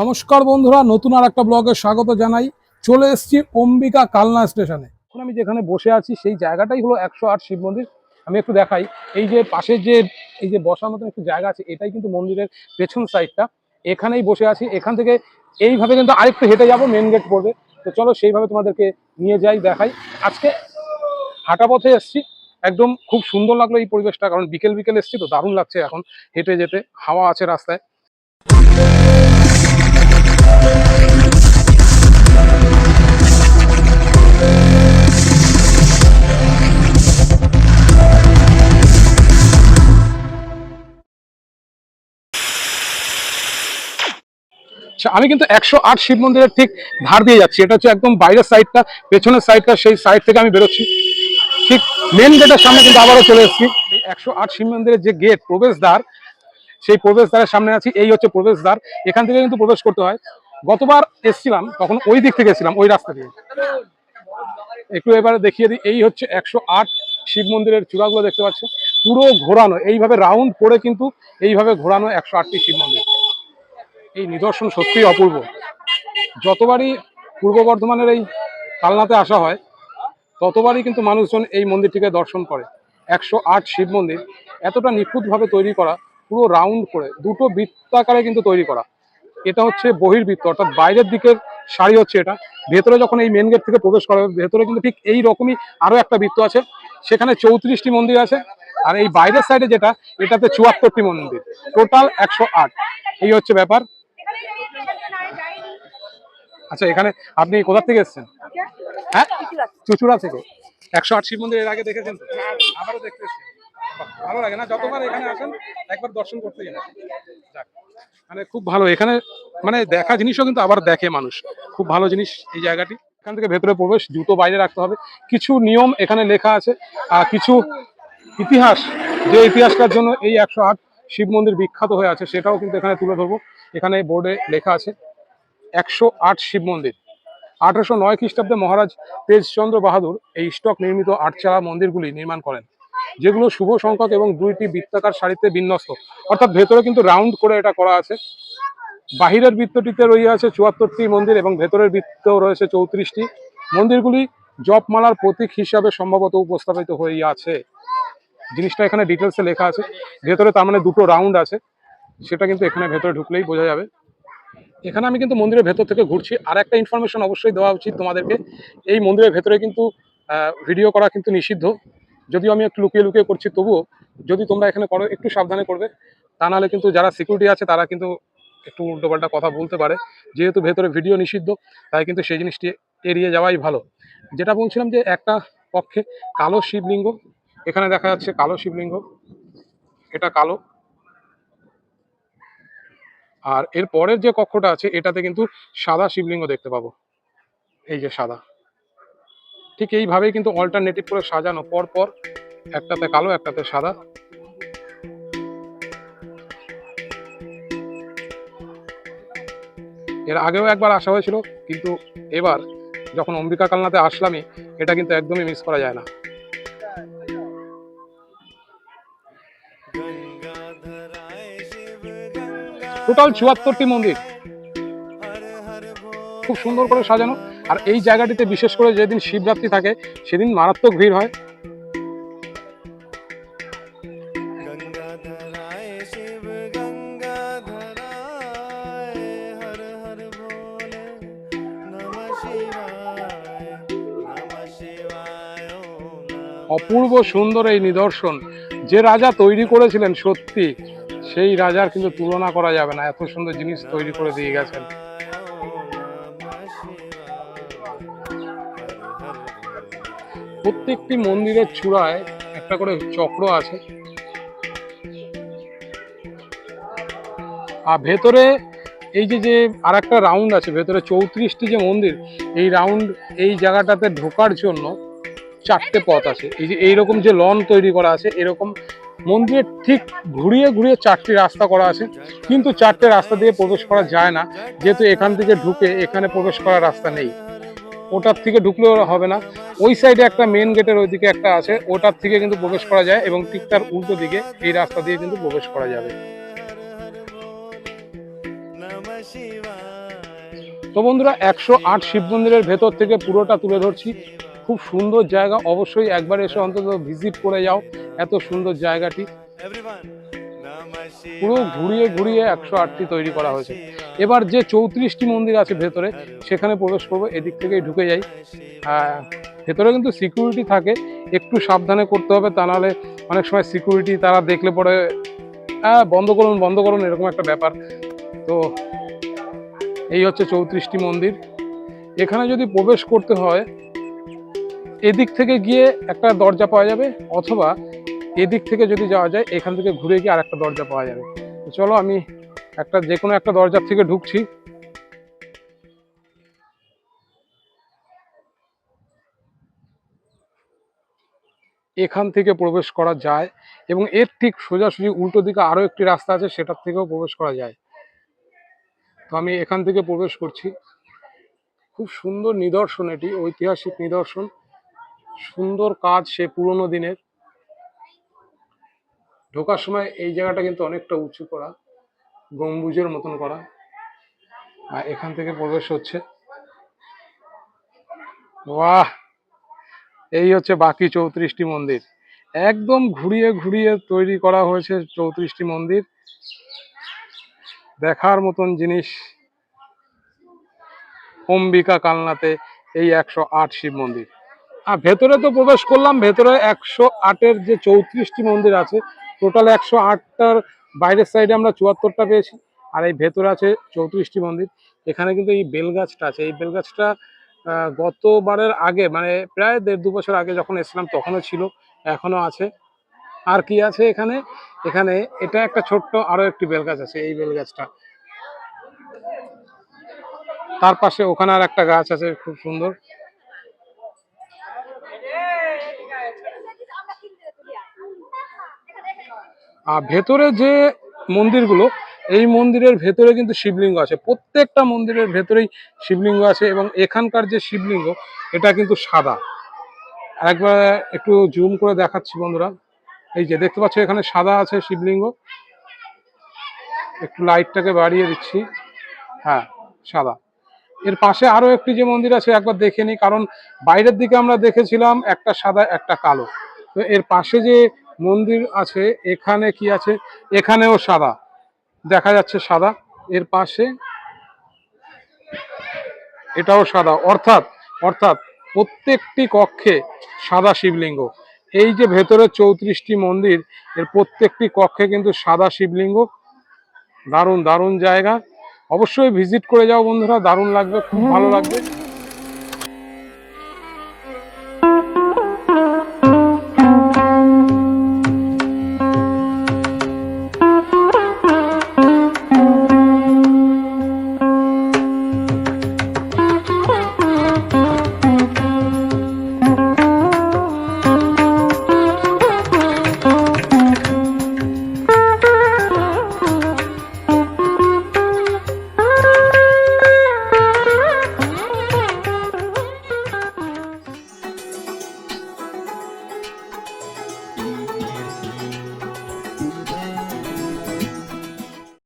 নমস্কার বন্ধুরা, নতুন আর একটা ব্লগে স্বাগত জানাই। চলে এসেছি অম্বিকা কালনা স্টেশনে। এখন আমি যেখানে বসে আছি, সেই জায়গাটাই হলো একশো আট শিব মন্দির। আমি একটু দেখাই, এই যে পাশে যে, এই যে বসার মতন একটু জায়গা আছে, এটাই কিন্তু মন্দিরের পেছন সাইডটা এখানেই বসে আছি, এখান থেকে এইভাবে কিন্তু আরেকটু হেঁটে যাব মেন গেট পড়বে। তো চলো সেইভাবে তোমাদেরকে নিয়ে যাই, দেখাই। আজকে হাঁটা পথে এসছি, একদম খুব সুন্দর লাগল এই পরিবেশটা, কারণ বিকেল বিকেল এসছি, তো দারুণ লাগছে এখন হেঁটে যেতে, হাওয়া আছে রাস্তায়। আমি কিন্তু একশো আট শিব মন্দিরের ঠিক ধার দিয়ে যাচ্ছি। এটা হচ্ছে একদম বাইরের সাইডটা পেছনের সাইডটা সেই সাইড থেকে আমি বেরোচ্ছি। ঠিক মেন গেটের সামনে কিন্তু আবারও চলে এসেছি। এই একশো আট শিব মন্দিরের যে গেট প্রবেশদ্বার, সেই প্রবেশদ্বারের সামনে আছি। এই হচ্ছে প্রবেশদ্বার। এখান থেকে কিন্তু প্রবেশ করতে হয়। গতবার এসছিলাম, তখন ওই দিক থেকে এসেছিলাম, ওই রাস্তা দিয়ে। একটু এবারে দেখিয়ে দিই, এই হচ্ছে একশো আট শিব মন্দিরের চূড়াগুলো দেখতে পাচ্ছ পুরো ঘোরানো, এইভাবে রাউন্ড করে কিন্তু এইভাবে ঘোরানো একশো আটটি শিব মন্দির। এই নিদর্শন সত্যিই অপূর্ব। যতবারই পূর্ব বর্ধমানের এই কালনাতে আসা হয়, ততবারই কিন্তু মানুষজন এই মন্দিরটিকে দর্শন করে। একশো আট শিব মন্দির এতটা নিখুঁতভাবে তৈরি করা, পুরো রাউন্ড করে, দুটো বৃত্তাকারে কিন্তু তৈরি করা। এটা হচ্ছে বহির্বৃত্ত, অর্থাৎ বাইরের দিকের শাড়ি হচ্ছে এটা। ভেতরে যখন এই মেন গেট থেকে প্রবেশ করা হবে, ভেতরে কিন্তু ঠিক এই রকমই আরও একটা বৃত্ত আছে। সেখানে চৌত্রিশটি মন্দির আছে, আর এই বাইরের সাইডে যেটা, এটাতে চুয়াত্তরটি মন্দির। টোটাল একশো আট। এই হচ্ছে ব্যাপার। আচ্ছা এখানে আপনি কোথা থেকে এসেছেন? হ্যাঁ? চুচুড়া থেকে। একশো আট শিব মন্দির এর আগে দেখেছেন আবারও দেখতে ভালো লাগে না? যতবার এখানে আসেন, একবার দর্শন করতে যান মানে খুব ভালো। এখানে মানে দেখা জিনিসও কিন্তু আবার দেখে মানুষ। খুব ভালো জিনিস এই জায়গাটি। এখান থেকে ভেতরে প্রবেশ, জুতো বাইরে রাখতে হবে। কিছু নিয়ম এখানে লেখা আছে, আর কিছু ইতিহাস, যে ইতিহাসটার জন্য এই একশো আট শিব মন্দির বিখ্যাত হয়ে আছে, সেটাও কিন্তু এখানে তুলে ধরবো। এখানে বোর্ডে লেখা আছে একশো আট শিব মন্দির। আঠারোশো নয় খ্রিস্টাব্দে মহারাজ তেজচন্দ্র বাহাদুর এই স্টক নির্মিত আটচালা মন্দিরগুলি নির্মাণ করেন, যেগুলো শুভ সংখ্যক এবং দুইটি বৃত্তাকার সারিতে বিন্যস্ত। অর্থাৎ ভেতরে কিন্তু রাউন্ড করে এটা করা আছে। বাহিরের বৃত্তটিতে রয়ে আছে চুয়াত্তরটি মন্দির এবং ভেতরের বৃত্ত রয়েছে চৌত্রিশটি। মন্দিরগুলি জপমালার প্রতীক হিসাবে সম্ভবত উপস্থাপিত হয়ে আছে। জিনিসটা এখানে ডিটেলসে লেখা আছে। ভেতরে তার মানে দুটো রাউন্ড আছে। সেটা কিন্তু এখানে ভেতরে ঢুকলেই বোঝা যাবে। এখানে আমি কিন্তু মন্দিরের ভেতর থেকে ঘুরছি। আর একটা ইনফরমেশন অবশ্যই দেওয়া উচিত তোমাদেরকে। এই মন্দিরের ভেতরে কিন্তু ভিডিও করা কিন্তু নিষিদ্ধ। যদিও আমি একটু লুকিয়ে লুকিয়ে করছি, তবুও যদি তোমরা এখানে করো, একটু সাবধানে করবে। তা নাহলে কিন্তু যারা সিকিউরিটি আছে, তারা কিন্তু একটু উল্টোপাল্টা কথা বলতে পারে। যেহেতু ভেতরে ভিডিও নিষিদ্ধ, তাই কিন্তু সেই জিনিসটি এড়িয়ে যাওয়াই ভালো। যেটা বলছিলাম যে, একটা পক্ষে কালো শিবলিঙ্গ, এখানে দেখা যাচ্ছে কালো শিবলিঙ্গ। এটা কালো। আর এর পরের যে কক্ষটা আছে, এটাতে কিন্তু সাদা শিবলিঙ্গ দেখতে পাবো। এই যে সাদা। ঠিক এইভাবেই কিন্তু অল্টারনেটিভ করে সাজানো। পর পর একটাতে কালো, একটাতে সাদা। এর আগেও একবার আসা হয়েছিল, কিন্তু এবার যখন অম্বিকা কালনাতে আসলামই, এটা কিন্তু একদমই মিস করা যায় না। টোটাল চুয়াত্তরটি মন্দির। খুব সুন্দর করে সাজানো। আর এই জায়গাটিতে বিশেষ করে যেদিন শিবরাত্রি থাকে সেদিন মারাত্মক ভিড় হয়। অপূর্ব সুন্দর এই নিদর্শন। যে রাজা তৈরি করেছিলেন সত্যি সেই রাজার কিন্তু তুলনা করা যাবে না। এত সুন্দর জিনিস তৈরি করে দিয়ে গেছেন। প্রত্যেকটি মন্দিরের চূড়ায় একটা করে চক্র আছে। আর ভেতরে এই যে যে আর একটা রাউন্ড আছে, ভেতরে চৌত্রিশটি যে মন্দির, এই রাউন্ড এই জায়গাটাতে ঢোকার জন্য চারটে পথ আছে। এই যে, এইরকম যে লন তৈরি করা আছে, এরকম মন্দিরের ঠিক ঘুরিয়ে ঘুরিয়ে চারটি রাস্তা করা আছে। কিন্তু চারটে রাস্তা দিয়ে প্রবেশ করা যায় না। যেহেতু এখান থেকে ঢুকে এখানে প্রবেশ করার রাস্তা নেই। ওটার থেকে ঢুকলেও হবে না। ওই সাইডে একটা মেন গেটের ওইদিকে একটা আছে। ওটার থেকে কিন্তু প্রবেশ করা যায় এবং ঠিক তার উল্টো দিকে এই রাস্তা দিয়ে কিন্তু প্রবেশ করা যাবে। তো বন্ধুরা, একশো আট শিব মন্দিরের ভেতর থেকে পুরোটা তুলে ধরছি। খুব সুন্দর জায়গা। অবশ্যই একবার এসে অন্তত ভিজিট করে যাও। এত সুন্দর জায়গাটি। পুরো ঘুরিয়ে ঘুরিয়ে একশো আটটি তৈরি করা হয়েছে। এবার যে চৌত্রিশটি মন্দির আছে ভেতরে সেখানে প্রবেশ করব এদিক থেকেই ঢুকে যাই। ভেতরে কিন্তু সিকিউরিটি থাকে একটু সাবধানে করতে হবে তা নাহলে অনেক সময় সিকিউরিটি তারা দেখলে পরে হ্যাঁ বন্ধ করুন বন্ধ করুন এরকম একটা ব্যাপার। তো এই হচ্ছে চৌত্রিশটি মন্দির। এখানে যদি প্রবেশ করতে হয় এদিক থেকে গিয়ে একটা দরজা পাওয়া যাবে অথবা এদিক থেকে যদি যাওয়া যায়, এখান থেকে ঘুরে গিয়ে আর একটা দরজা পাওয়া যাবে। তো চলো আমি একটা যে কোনো একটা দরজার থেকে ঢুকছি। এখান থেকে প্রবেশ করা যায় এবং এর ঠিক সোজাসুজি উল্টো দিকে আরও একটি রাস্তা আছে, সেটার থেকেও প্রবেশ করা যায়। তো আমি এখান থেকে প্রবেশ করছি। খুব সুন্দর নিদর্শন এটি, ঐতিহাসিক নিদর্শন। সুন্দর কাজ সে পুরনো দিনের। ঢোকার সময় এই জায়গাটা কিন্তু অনেকটা উঁচু করা, গম্বুজের মতন করা। আর এখান থেকে প্রবেশ হচ্ছে। বাহ এই হচ্ছে বাকি চৌত্রিশটি মন্দির। একদম ঘুরিয়ে ঘুরিয়ে তৈরি করা হয়েছে চৌত্রিশটি মন্দির। দেখার মতন জিনিস অম্বিকা কালনাতে এই একশো আট শিব মন্দির। আর ভেতরে তো প্রবেশ করলাম, ভেতরে একশো আটের যে চৌত্রিশটি মন্দির আছে টোটাল একশো আটটার বাইরের সাইডে আমরা চুয়াত্তরটা পেয়েছি। আর এই ভেতরে আছে চৌত্রিশটি মন্দির। এখানে কিন্তু এই বেলগাছটা আছে। এই বেলগাছটা গতবারের আগে মানে প্রায় দেড় দু বছর আগে যখন এসেছিলাম তখনও ছিল এখনও আছে। আর কি আছে এখানে? এখানে এটা একটা ছোট্ট আরও একটি বেলগাছ আছে, এই বেলগাছটা। তার পাশে ওখানে আর একটা গাছ আছে, খুব সুন্দর। আর ভেতরে যে মন্দিরগুলো, এই মন্দিরের ভেতরে কিন্তু শিবলিঙ্গ আছে। প্রত্যেকটা মন্দিরের ভেতরেই শিবলিঙ্গ আছে এবং এখানকার যে শিবলিঙ্গ, এটা কিন্তু সাদা। একবার একটু জুম করে দেখাচ্ছি বন্ধুরা। এই যে দেখতে পাচ্ছ, এখানে সাদা আছে শিবলিঙ্গ। একটু লাইটটাকে বাড়িয়ে দিচ্ছি। হ্যাঁ সাদা। এর পাশে আরও একটি যে মন্দির আছে, একবার দেখে নিই। কারণ বাইরের দিকে আমরা দেখেছিলাম একটা সাদা, একটা কালো। তো এর পাশে যে মন্দির আছে, এখানে কি আছে? এখানেও সাদা। দেখা যাচ্ছে সাদা। এর পাশে এটাও সাদা। অর্থাৎ অর্থাৎ প্রত্যেকটি কক্ষে সাদা শিবলিঙ্গ। এই যে ভেতরে চৌত্রিশটি মন্দির, এর প্রত্যেকটি কক্ষে কিন্তু সাদা শিবলিঙ্গ। দারুণ দারুণ জায়গা। অবশ্যই ভিজিট করে যাও বন্ধুরা। দারুণ লাগবে, খুব ভালো লাগবে।